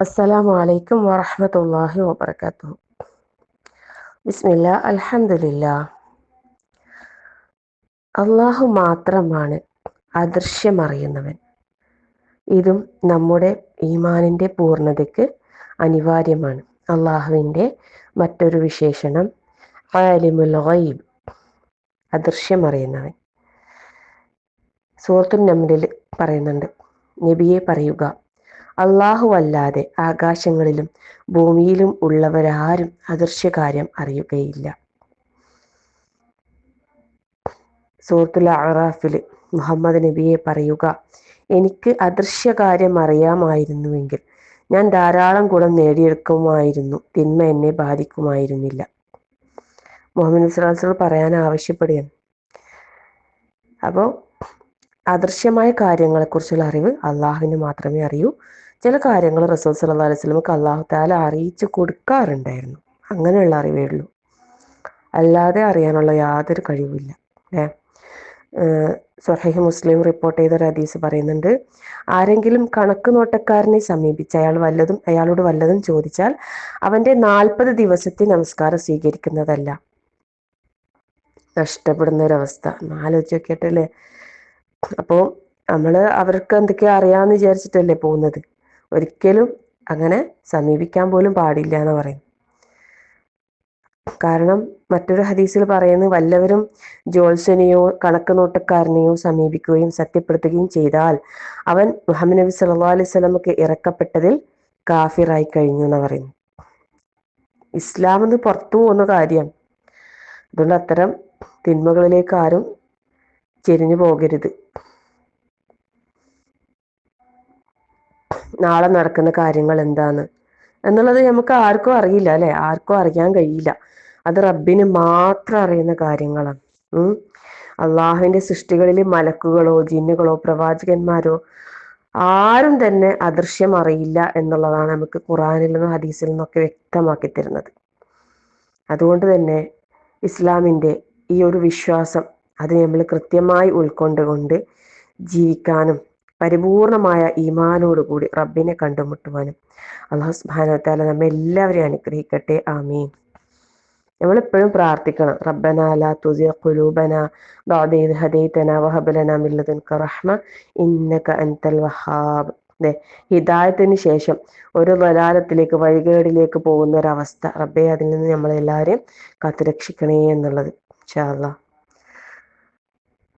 അസ്സലാമു അലൈക്കും വറഹ്മത്തുള്ളാഹി വബറകാതുഹു ബിസ്മില്ല അലഹമില്ല അള്ളാഹു മാത്രമാണ് അദൃശ്യമറിയുന്നവൻ. ഇതും നമ്മുടെ ഈമാനിന്റെ പൂർണതയ്ക്ക് അനിവാര്യമാണ്. അള്ളാഹുവിന്റെ മറ്റൊരു വിശേഷണം ആലിമുൽ ഗൈബ് അദൃശ്യമറിയുന്നവൻ. സൂറത്തുൽ നംലിൽ പറയുന്നുണ്ട് നബിയെ പറയുക അള്ളാഹു അല്ലാതെ ആകാശങ്ങളിലും ഭൂമിയിലും ഉള്ളവരാരും അദൃശ്യകാര്യം അറിയുകയില്ല. സൂറത്തുൽ അറാഫിൽ മുഹമ്മദ് നബിയെ പറയുക എനിക്ക് അദൃശ്യകാര്യം അറിയാമായിരുന്നുവെങ്കിൽ ഞാൻ ധാരാളം ഗുണം നേടിയെടുക്കുമായിരുന്നു തിന്മ എന്നെ ബാധിക്കുമായിരുന്നില്ല. മുഹമ്മദ് സുലാസ്കൾ പറയാൻ ആവശ്യപ്പെടുകയാണ്. അപ്പോൾ അദൃശ്യമായ കാര്യങ്ങളെക്കുറിച്ചുള്ള അറിവ് അള്ളാഹുവിന് മാത്രമേ അറിയൂ. ചില കാര്യങ്ങൾ റസൂൽ സല്ലാ അലൈഹി സ്വലമക്ക് അള്ളാഹു താല അറിയിച്ചു കൊടുക്കാറുണ്ടായിരുന്നു. അങ്ങനെയുള്ള അറിവേ ഉള്ളൂ. അല്ലാതെ അറിയാനുള്ള യാതൊരു കഴിവില്ല അല്ലേ? സൊഹൈഹ് മുസ്ലിം റിപ്പോർട്ട് ചെയ്ത ഹദീസ് പറയുന്നുണ്ട് ആരെങ്കിലും കണക്ക് നോട്ടക്കാരനെ സമീപിച്ച് അയാൾ വല്ലതും അയാളോട് വല്ലതും ചോദിച്ചാൽ അവന്റെ നാൽപ്പത് ദിവസത്തെ നമസ്കാരം സ്വീകരിക്കുന്നതല്ല. നഷ്ടപ്പെടുന്ന ഒരവസ്ഥ ആലോചിച്ച് നോക്കിയിട്ടല്ലേ അപ്പോൾ നമ്മൾ അവർക്ക് എന്തൊക്കെയാ അറിയാമെന്ന് വിചാരിച്ചിട്ടല്ലേ പോകുന്നത്? ഒരിക്കലും അങ്ങനെ സമീപിക്കാൻ പോലും പാടില്ല എന്ന് പറയും. കാരണം മറ്റൊരു ഹദീസിൽ പറയുന്നത് വല്ലവരും ജോത്സനെയോ കണക്ക് നോട്ടക്കാരനെയോ സമീപിക്കുകയും സത്യപ്പെടുത്തുകയും ചെയ്താൽ അവൻ മുഹമ്മദ് നബി സല്ലാ അലൈഹി സ്വലമക്ക് ഇറക്കപ്പെട്ടതിൽ കാഫിറായി കഴിഞ്ഞു എന്ന് പറയുന്നു. ഇസ്ലാം എന്ന് പുറത്തു പോകുന്ന കാര്യമാണ് അതുകൊണ്ട് അത്തരം തിന്മകളിലേക്ക് ആരും ചെരിഞ്ഞു പോകരുത്. നാളെ നടക്കുന്ന കാര്യങ്ങൾ എന്താണ് എന്നുള്ളത് നമുക്ക് ആർക്കും അറിയില്ല അല്ലെ? ആർക്കും അറിയാൻ കഴിയില്ല. അത് റബ്ബിന് മാത്രം അറിയുന്ന കാര്യങ്ങളാണ്. ഉം. അള്ളാഹുവിന്റെ സൃഷ്ടികളിൽ മലക്കുകളോ ജിന്നുകളോ പ്രവാചകന്മാരോ ആരും തന്നെ അദൃശ്യം അറിയില്ല എന്നുള്ളതാണ് നമുക്ക് ഖുറാനിൽ നിന്നും ഹദീസിൽ നിന്നൊക്കെ വ്യക്തമാക്കി തരുന്നത്. അതുകൊണ്ട് തന്നെ ഇസ്ലാമിന്റെ ഈ ഒരു വിശ്വാസം അത് നമ്മൾ കൃത്യമായി ഉൾക്കൊണ്ടുകൊണ്ട് ജീവിക്കാനും പരിപൂർണമായ ഈമാനോടുകൂടി റബ്ബിനെ കണ്ടുമുട്ടുവാനും അള്ളാഹു സുബാനത്താല നമ്മെ എല്ലാവരെയും അനുഗ്രഹിക്കട്ടെ. ആമീൻ. നമ്മളെപ്പോഴും പ്രാർത്ഥിക്കണം. റബ്ബന ലാ തുസിയ കുലൂബന ഹദൈതന വഹബലന ലനാ മിൻ ലദുൻക റഹ്മ ഇന്നക അൻതൽ വഹാബ്. അതെ ഹിദായത്തിന് ശേഷം ഒരു വലാലത്തിലേക്ക് വഴികേടിലേക്ക് പോകുന്ന ഒരവസ്ഥ റബ്ബെ അതിൽ നിന്ന് നമ്മളെല്ലാവരെയും കാത്തുരക്ഷിക്കണേ എന്നുള്ളത്. അല്ലാഹ്.